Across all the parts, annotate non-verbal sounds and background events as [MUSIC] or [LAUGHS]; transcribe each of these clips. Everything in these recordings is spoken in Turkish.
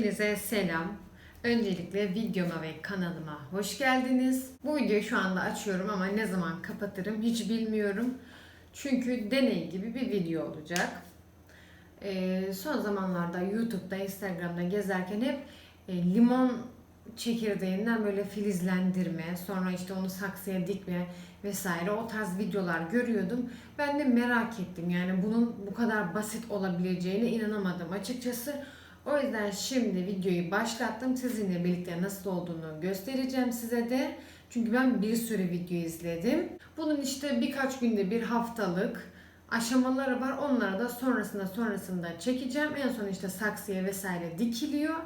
Hepinize selam. Öncelikle videoma ve kanalıma hoş geldiniz. Bu videoyu şu anda açıyorum ama ne zaman kapatırım hiç bilmiyorum. Çünkü deney gibi bir video olacak. Ee, son zamanlarda YouTube'da, Instagram'da gezerken hep e, limon çekirdeğinden böyle filizlendirme, sonra işte onu saksıya dikme vesaire o tarz videolar görüyordum. Ben de merak ettim. Yani bunun bu kadar basit olabileceğine inanamadım açıkçası. O yüzden şimdi videoyu başlattım. Sizinle birlikte nasıl olduğunu göstereceğim size de. Çünkü ben bir sürü video izledim. Bunun işte birkaç günde bir haftalık aşamaları var. Onları da sonrasında sonrasında çekeceğim. En son işte saksıya vesaire dikiliyor.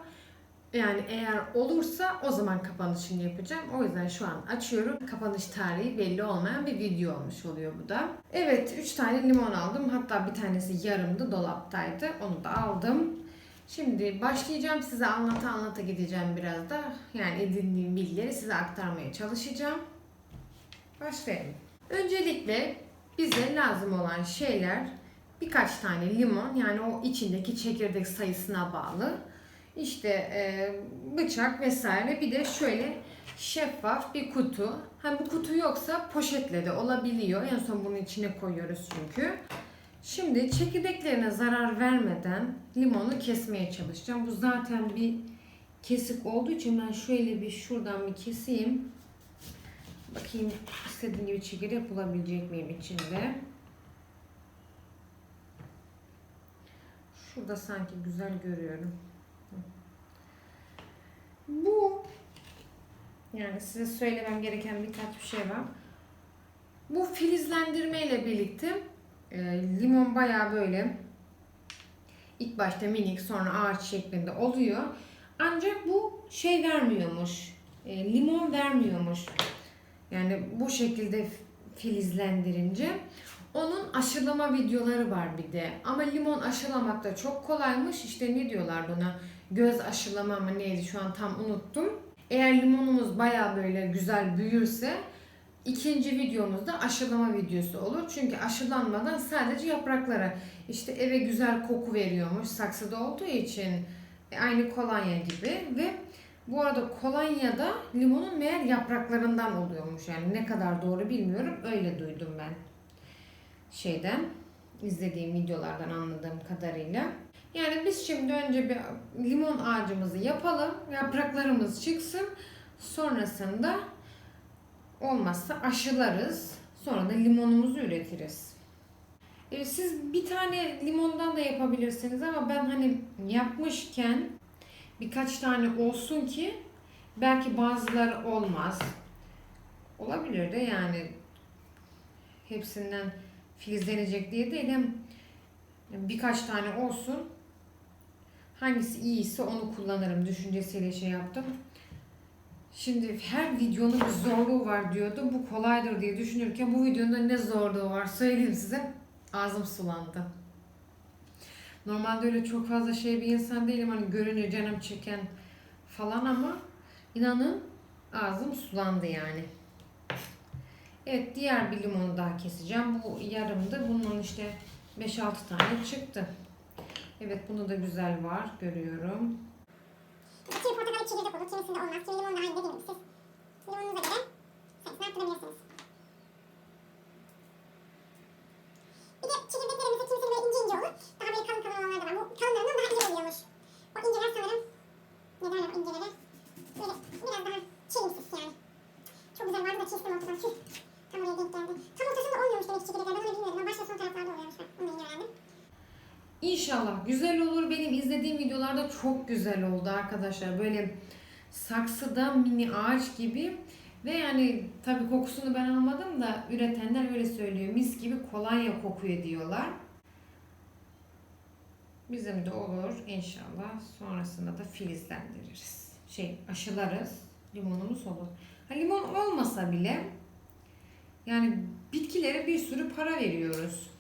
Yani eğer olursa o zaman kapanışını yapacağım. O yüzden şu an açıyorum. Kapanış tarihi belli olmayan bir video olmuş oluyor bu da. Evet 3 tane limon aldım. Hatta bir tanesi yarımdı dolaptaydı. Onu da aldım. Şimdi başlayacağım size anlata anlata gideceğim biraz da. Yani edindiğim bilgileri size aktarmaya çalışacağım. Başlayalım. Öncelikle bize lazım olan şeyler birkaç tane limon yani o içindeki çekirdek sayısına bağlı. İşte e, bıçak vesaire bir de şöyle şeffaf bir kutu. Hani bu kutu yoksa poşetle de olabiliyor. En son bunun içine koyuyoruz çünkü. Şimdi çekirdeklerine zarar vermeden limonu kesmeye çalışacağım. Bu zaten bir kesik olduğu için ben şöyle bir şuradan bir keseyim. Bakayım istediğim gibi çekirdek bulabilecek miyim içinde. Şurada sanki güzel görüyorum. Bu yani size söylemem gereken birkaç bir şey var. Bu filizlendirme ile birlikte e, limon bayağı böyle ilk başta minik sonra ağaç şeklinde oluyor. Ancak bu şey vermiyormuş. e, limon vermiyormuş. Yani bu şekilde filizlendirince onun aşılama videoları var bir de. Ama limon aşılamak da çok kolaymış. İşte ne diyorlar buna? Göz aşılama mı neydi şu an tam unuttum. Eğer limonumuz baya böyle güzel büyürse ikinci videomuzda aşılama videosu olur. Çünkü aşılanmadan sadece yapraklara işte eve güzel koku veriyormuş saksıda olduğu için E, aynı kolonya gibi ve bu arada kolonya da limonun meğer yapraklarından oluyormuş. Yani ne kadar doğru bilmiyorum. Öyle duydum ben şeyden izlediğim videolardan anladığım kadarıyla. Yani biz şimdi önce bir limon ağacımızı yapalım. Yapraklarımız çıksın. Sonrasında olmazsa aşılarız. Sonra da limonumuzu üretiriz. E, siz bir tane limondan da yapabilirsiniz ama ben hani yapmışken birkaç tane olsun ki belki bazıları olmaz. Olabilir de yani hepsinden filizlenecek diye değil hem birkaç tane olsun hangisi iyiyse onu kullanırım düşüncesiyle şey yaptım. Şimdi her videonun bir zorluğu var diyordum. Bu kolaydır diye düşünürken bu videonun ne zorluğu var söyleyeyim size. Ağzım sulandı. Normalde öyle çok fazla şey bir insan değilim. Hani görünüyor canım çeken falan ama inanın ağzım sulandı yani. Evet diğer bir limonu daha keseceğim. Bu yarımdı. Bunun işte 5-6 tane çıktı. Evet bunu da güzel var. Görüyorum. Kimi portakal çekirdek olur, kimisinde olmaz. Kimi limon da aynı dediğim gibi siz limonunuza göre sayısını arttırabilirsiniz. Bir de çekirdeklerimizde kimisi böyle ince ince olur. Daha böyle kalın kalın olanlar da var. Bu kalınlarından daha iyi oluyormuş. O inceler sanırım, ne derler o incelere? Böyle biraz daha çelimsiz yani. Çok güzel vardı da kestim ortadan. Tüh. Tam oraya denk geldi. Tam ortasında olmuyormuş demek ki çekirdekler. Ben onu bilmiyordum. Ben başta son taraflarda oluyormuş. Ben onu da yeni öğrendim. İnşallah güzel olur. Benim izlediğim videolarda çok güzel oldu arkadaşlar. Böyle saksıda mini ağaç gibi ve yani tabii kokusunu ben almadım da üretenler öyle söylüyor. Mis gibi kolonya kokuyor diyorlar. Bizim de olur inşallah. Sonrasında da filizlendiririz. Şey aşılarız. Limonumuz olur. Ha, limon olmasa bile yani bitkilere bir sürü para veriyoruz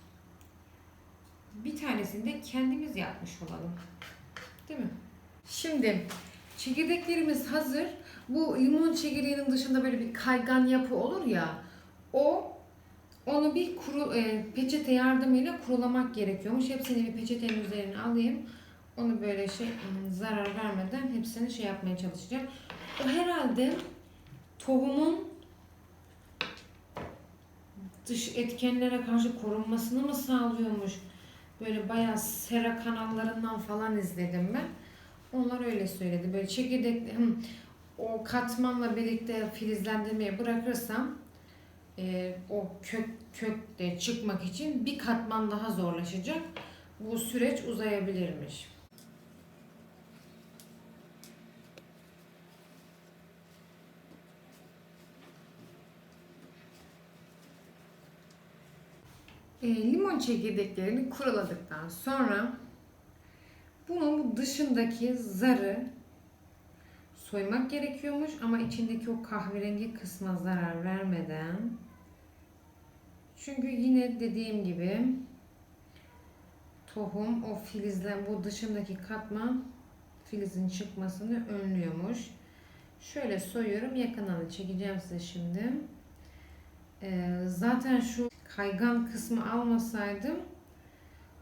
bir tanesini de kendimiz yapmış olalım. Değil mi? Şimdi çekirdeklerimiz hazır. Bu limon çekirdeğinin dışında böyle bir kaygan yapı olur ya. O onu bir kuru e, peçete yardımıyla kurulamak gerekiyormuş. Hepsini bir peçetenin üzerine alayım. Onu böyle şey zarar vermeden hepsini şey yapmaya çalışacağım. O herhalde tohumun dış etkenlere karşı korunmasını mı sağlıyormuş? Böyle bayağı sera kanallarından falan izledim ben. Onlar öyle söyledi. Böyle çekirdek hım, o katmanla birlikte filizlendirmeye bırakırsam e, o kök kökte çıkmak için bir katman daha zorlaşacak. Bu süreç uzayabilirmiş. E, limon çekirdeklerini kuruladıktan sonra bunun bu dışındaki zarı soymak gerekiyormuş ama içindeki o kahverengi kısma zarar vermeden çünkü yine dediğim gibi tohum o filizlen bu dışındaki katman filizin çıkmasını önlüyormuş. Şöyle soyuyorum. Yakından da çekeceğim size şimdi. Ee, zaten şu kaygan kısmı almasaydım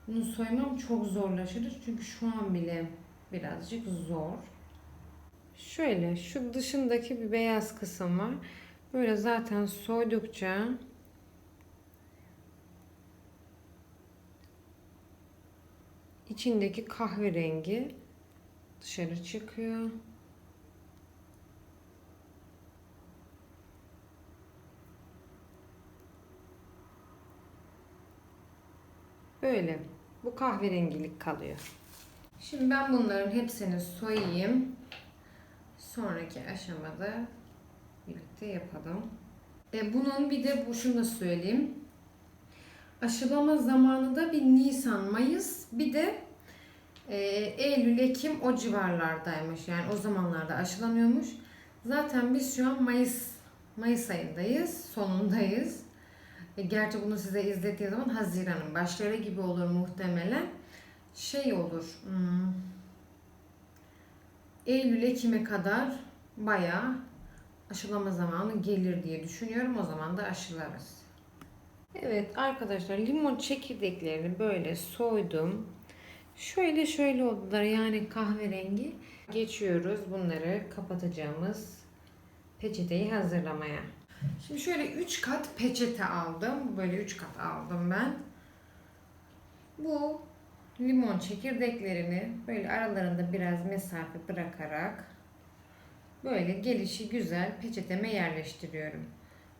bunu soymam çok zorlaşır. Çünkü şu an bile birazcık zor. Şöyle şu dışındaki bir beyaz kısım var. Böyle zaten soydukça içindeki kahverengi dışarı çıkıyor. Böyle. Bu kahverengilik kalıyor. Şimdi ben bunların hepsini soyayım. Sonraki aşamada birlikte yapalım. E, bunun bir de bu şunu da söyleyeyim. Aşılama zamanı da bir Nisan, Mayıs bir de e, Eylül, Ekim o civarlardaymış. Yani o zamanlarda aşılanıyormuş. Zaten biz şu an Mayıs Mayıs ayındayız, sonundayız. E, gerçi bunu size izlediği zaman Haziran'ın başları gibi olur muhtemelen. Şey olur. Hmm, Eylül, Ekim'e kadar bayağı aşılama zamanı gelir diye düşünüyorum. O zaman da aşılarız. Evet arkadaşlar limon çekirdeklerini böyle soydum. Şöyle şöyle oldular yani kahverengi. Geçiyoruz bunları kapatacağımız peçeteyi hazırlamaya. Şimdi şöyle 3 kat peçete aldım. Böyle 3 kat aldım ben. Bu limon çekirdeklerini böyle aralarında biraz mesafe bırakarak böyle gelişi güzel peçeteme yerleştiriyorum.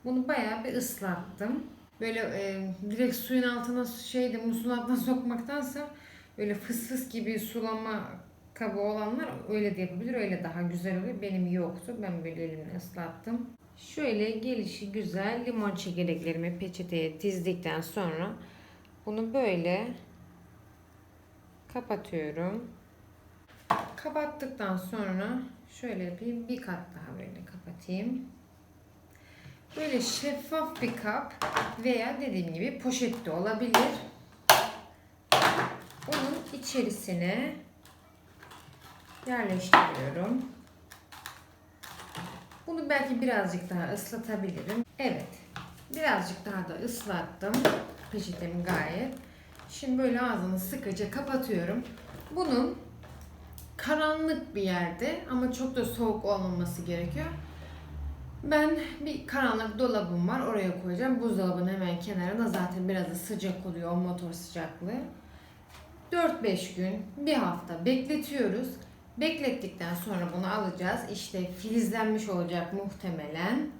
Bunu bayağı bir ıslattım. Böyle e, direkt suyun altına şeyde musluğun altına sokmaktansa böyle fıs fıs gibi sulama kabı olanlar öyle de yapabilir. Öyle daha güzel oluyor. Benim yoktu. Ben böyle elimle ıslattım. Şöyle gelişi güzel limon çekirdeklerimi peçeteye dizdikten sonra bunu böyle kapatıyorum. Kapattıktan sonra şöyle yapayım. Bir kat daha böyle kapatayım. Böyle şeffaf bir kap veya dediğim gibi poşet de olabilir. Onun içerisine yerleştiriyorum. Bunu belki birazcık daha ıslatabilirim. Evet. Birazcık daha da ıslattım. Peçetemi gayet. Şimdi böyle ağzını sıkıca kapatıyorum. Bunun karanlık bir yerde ama çok da soğuk olmaması gerekiyor. Ben bir karanlık dolabım var. Oraya koyacağım. Buzdolabının hemen kenarında zaten biraz da sıcak oluyor o motor sıcaklığı. 4-5 gün, bir hafta bekletiyoruz. Beklettikten sonra bunu alacağız. İşte filizlenmiş olacak muhtemelen.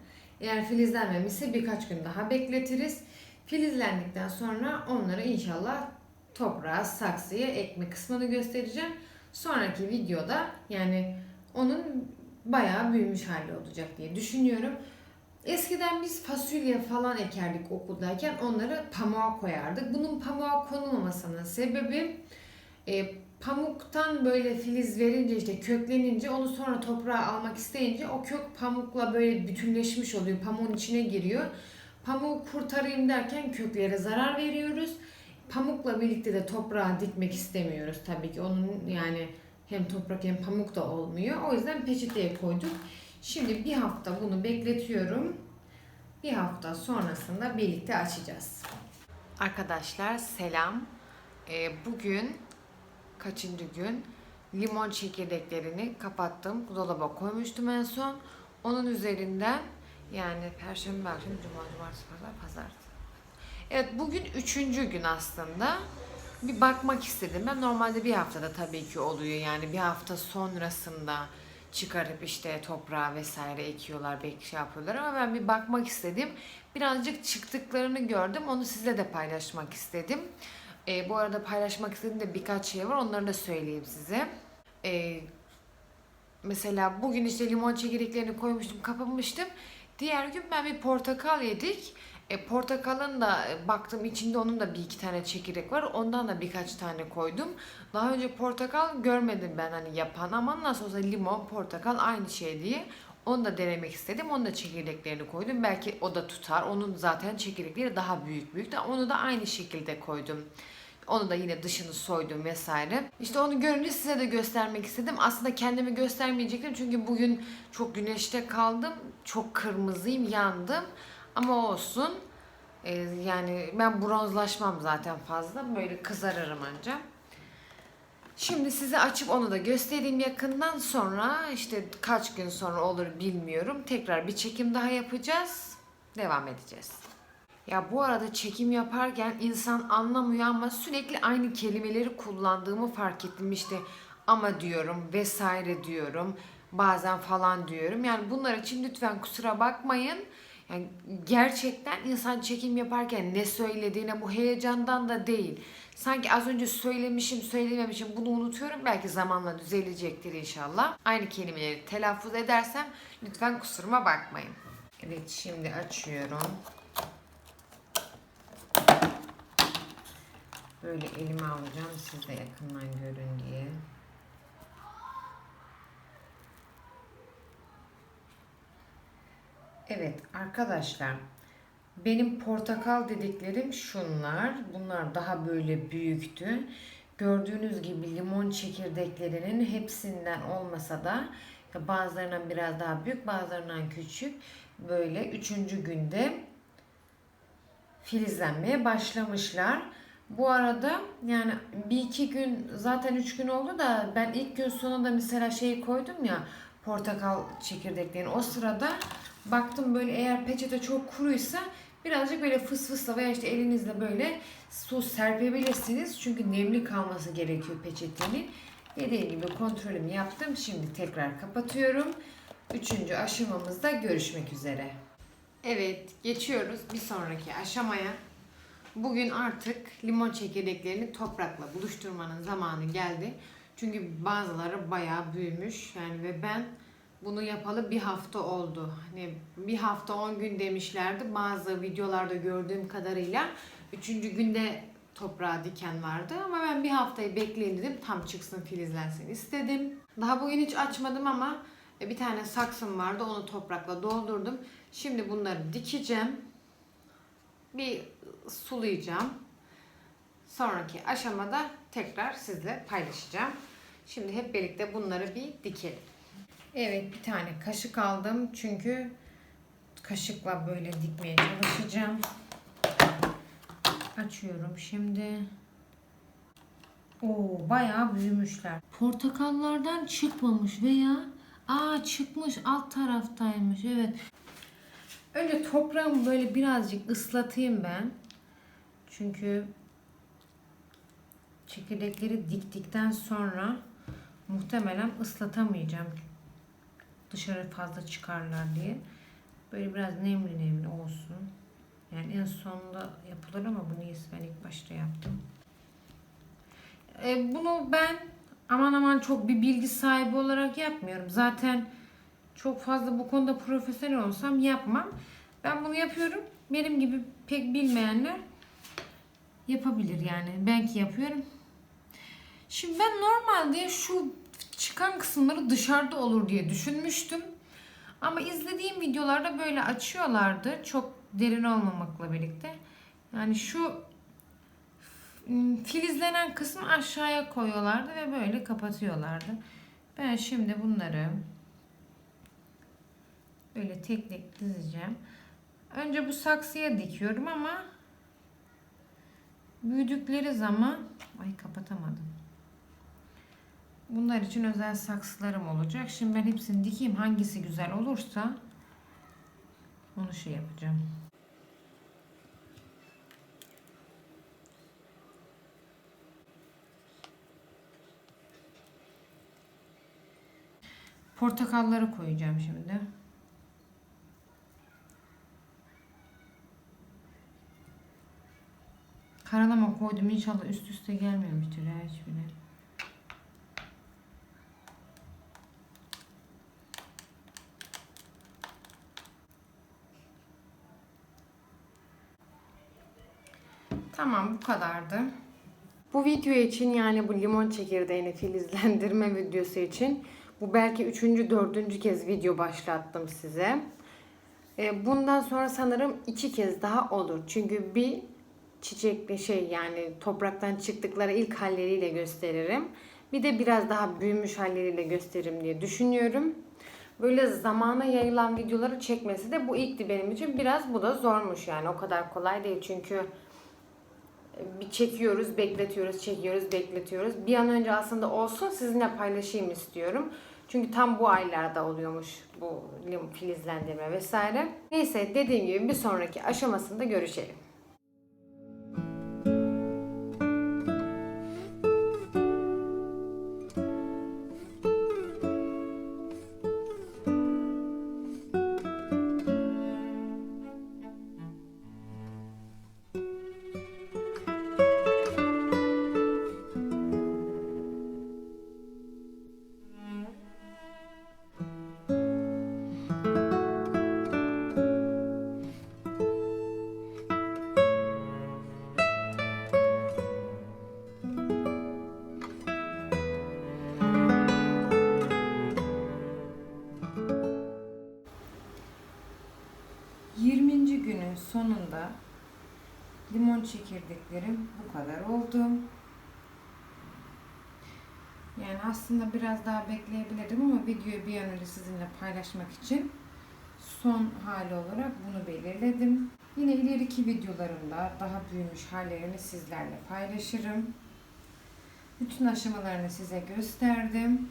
Eğer filizlenmemişse birkaç gün daha bekletiriz. Filizlendikten sonra onları inşallah toprağa, saksıya ekme kısmını göstereceğim. Sonraki videoda yani onun bayağı büyümüş hali olacak diye düşünüyorum. Eskiden biz fasulye falan ekerdik okuldayken onları pamuğa koyardık. Bunun pamuğa konulmamasının sebebi e, pamuktan böyle filiz verince işte köklenince onu sonra toprağa almak isteyince o kök pamukla böyle bütünleşmiş oluyor. Pamuğun içine giriyor. Pamuğu kurtarayım derken köklere zarar veriyoruz. Pamukla birlikte de toprağa dikmek istemiyoruz tabii ki. Onun yani hem toprak hem pamuk da olmuyor. O yüzden peçeteye koyduk. Şimdi bir hafta bunu bekletiyorum. Bir hafta sonrasında birlikte açacağız. Arkadaşlar selam. Ee, bugün kaçıncı gün limon çekirdeklerini kapattım. Dolaba koymuştum en son. Onun üzerinden yani perşembe akşam cuma cumartesi pazar pazar. Evet bugün üçüncü gün aslında. Bir bakmak istedim. Ben normalde bir haftada tabii ki oluyor. Yani bir hafta sonrasında çıkarıp işte toprağa vesaire ekiyorlar, belki şey yapıyorlar ama ben bir bakmak istedim. Birazcık çıktıklarını gördüm. Onu sizle de paylaşmak istedim. Ee, bu arada paylaşmak istediğim de birkaç şey var. Onları da söyleyeyim size. Ee, mesela bugün işte limon çekirdeklerini koymuştum, kapamıştım. Diğer gün ben bir portakal yedik. E, portakalın da e, baktım içinde onun da bir iki tane çekirdek var. Ondan da birkaç tane koydum. Daha önce portakal görmedim ben hani yapan ama nasıl olsa limon, portakal aynı şey diye. Onu da denemek istedim. Onun da çekirdeklerini koydum. Belki o da tutar. Onun zaten çekirdekleri daha büyük büyük de onu da aynı şekilde koydum. Onu da yine dışını soydum vesaire. İşte onu görünce size de göstermek istedim. Aslında kendimi göstermeyecektim çünkü bugün çok güneşte kaldım. Çok kırmızıyım, yandım. Ama olsun. Ee, yani ben bronzlaşmam zaten fazla. Böyle kızarırım anca. Şimdi size açıp onu da göstereyim yakından sonra işte kaç gün sonra olur bilmiyorum. Tekrar bir çekim daha yapacağız. Devam edeceğiz. Ya bu arada çekim yaparken insan anlamıyor ama sürekli aynı kelimeleri kullandığımı fark ettim. İşte ama diyorum vesaire diyorum. Bazen falan diyorum. Yani bunlar için lütfen kusura bakmayın. Yani gerçekten insan çekim yaparken ne söylediğine bu heyecandan da değil. Sanki az önce söylemişim, söylememişim bunu unutuyorum. Belki zamanla düzelecektir inşallah. Aynı kelimeleri telaffuz edersem lütfen kusuruma bakmayın. Evet şimdi açıyorum. Böyle elime alacağım siz de yakından görün diye. Evet arkadaşlar benim portakal dediklerim şunlar. Bunlar daha böyle büyüktü. Gördüğünüz gibi limon çekirdeklerinin hepsinden olmasa da bazılarından biraz daha büyük bazılarından küçük böyle üçüncü günde filizlenmeye başlamışlar. Bu arada yani bir iki gün zaten üç gün oldu da ben ilk gün sonunda mesela şeyi koydum ya portakal çekirdeklerini o sırada baktım böyle eğer peçete çok kuruysa birazcık böyle fıs fısla veya işte elinizle böyle su serpebilirsiniz. Çünkü nemli kalması gerekiyor peçetenin. Dediğim gibi kontrolümü yaptım. Şimdi tekrar kapatıyorum. Üçüncü aşamamızda görüşmek üzere. Evet geçiyoruz bir sonraki aşamaya. Bugün artık limon çekirdeklerini toprakla buluşturmanın zamanı geldi. Çünkü bazıları bayağı büyümüş yani ve ben bunu yapalı bir hafta oldu. Hani bir hafta 10 gün demişlerdi. Bazı videolarda gördüğüm kadarıyla üçüncü günde toprağa diken vardı. Ama ben bir haftayı bekleyin dedim. Tam çıksın filizlensin istedim. Daha bugün hiç açmadım ama e, bir tane saksım vardı. Onu toprakla doldurdum. Şimdi bunları dikeceğim. Bir sulayacağım. Sonraki aşamada tekrar sizle paylaşacağım. Şimdi hep birlikte bunları bir dikelim. Evet bir tane kaşık aldım çünkü kaşıkla böyle dikmeye çalışacağım. Açıyorum şimdi. Oo bayağı büyümüşler. Portakallardan çıkmamış veya aa çıkmış alt taraftaymış evet. Önce toprağımı böyle birazcık ıslatayım ben. Çünkü çekirdekleri diktikten sonra muhtemelen ıslatamayacağım dışarı fazla çıkarlar diye. Böyle biraz nemli nemli olsun. Yani en sonunda yapılır ama bunu ben ilk başta yaptım. E, bunu ben aman aman çok bir bilgi sahibi olarak yapmıyorum. Zaten çok fazla bu konuda profesyonel olsam yapmam. Ben bunu yapıyorum. Benim gibi pek bilmeyenler yapabilir yani. Ben ki yapıyorum. Şimdi ben normalde şu çıkan kısımları dışarıda olur diye düşünmüştüm. Ama izlediğim videolarda böyle açıyorlardı. Çok derin olmamakla birlikte. Yani şu filizlenen kısmı aşağıya koyuyorlardı ve böyle kapatıyorlardı. Ben şimdi bunları böyle tek tek dizeceğim. Önce bu saksıya dikiyorum ama büyüdükleri zaman ay kapatamadım. Bunlar için özel saksılarım olacak. Şimdi ben hepsini dikeyim. Hangisi güzel olursa onu şey yapacağım. Portakalları koyacağım şimdi. Karalama koydum. İnşallah üst üste gelmemiştir ya hiçbiri. Tamam bu kadardı. Bu video için yani bu limon çekirdeğini filizlendirme [LAUGHS] videosu için bu belki üçüncü, dördüncü kez video başlattım size. E, Bundan sonra sanırım iki kez daha olur. Çünkü bir çiçekli şey yani topraktan çıktıkları ilk halleriyle gösteririm. Bir de biraz daha büyümüş halleriyle gösteririm diye düşünüyorum. Böyle zamana yayılan videoları çekmesi de bu ilkti benim için. Biraz bu da zormuş yani o kadar kolay değil çünkü bir çekiyoruz, bekletiyoruz, çekiyoruz, bekletiyoruz. Bir an önce aslında olsun sizinle paylaşayım istiyorum. Çünkü tam bu aylarda oluyormuş bu filizlendirme vesaire. Neyse dediğim gibi bir sonraki aşamasında görüşelim. Çekirdeklerim bu kadar oldu. Yani aslında biraz daha bekleyebilirdim ama videoyu bir an önce sizinle paylaşmak için son hali olarak bunu belirledim. Yine ileriki videolarımda daha büyümüş hallerini sizlerle paylaşırım. Bütün aşamalarını size gösterdim.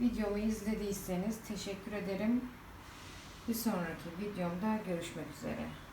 Videomu izlediyseniz teşekkür ederim. Bir sonraki videomda görüşmek üzere.